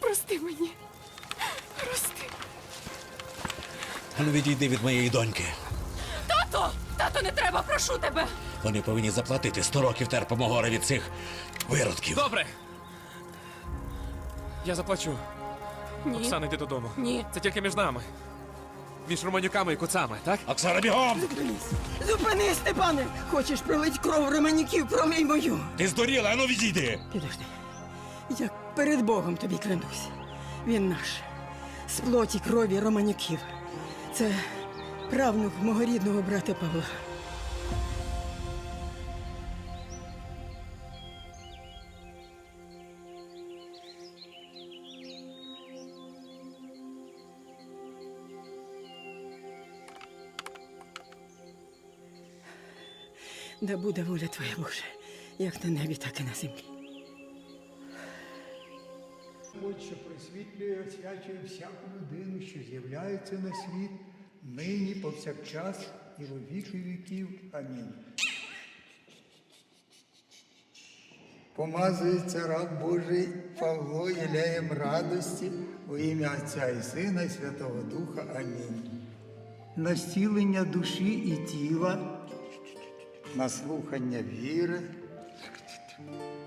Прости мені. Прости. Ану відійди від моєї доньки. Тато! Тато, не треба, прошу тебе! Вони повинні заплатити 100 років терпому горе від цих виродків. Добре. Я заплачу. Ні. Оксана, йди додому. Ні. Це тільки між нами. Між романюками і куцами, так? Оксана, бігом! Зупинись, Степане! Хочеш пролить кров романюків, пролий мою. Ти здуріла, ану відійди! Підожди. Я перед Богом тобі клянусь. Він наш. З плоті крові романюків. Це правнук мого рідного брата Павла. Да буде воля твоя Боже, як на небі, так і на землі. От що просвітлює, освячує всяку людину, що з'являється на світ, нині, повсякчас і во віки віків. Амінь. Помазується раб Божий Павло Єлеєм радості у ім'я Отця і Сина і Святого Духа. Амінь. На зцілення душі і тіла, на слухання віри,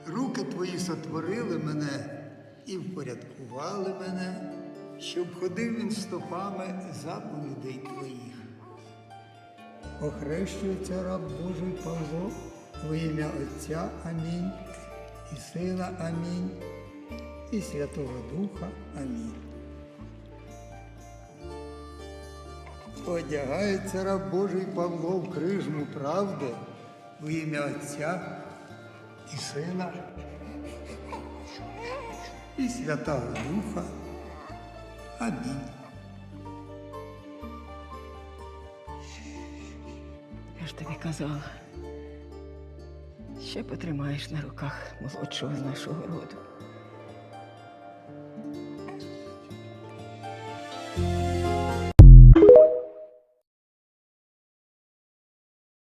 Руки твої сотворили мене і впорядкували мене, щоб ходив він стопами заповідей твоїх. Охрещується раб Божий Павло во ім'я Отця. Амінь, і Сина. Амінь, і Святого Духа. Амінь. Одягається раб Божий Павло в крижму правди в ім'я Отця і Сина, і Святого Духа. Амінь. Я ж тобі казала, ще потримаєш на руках молодшого з нашого роду.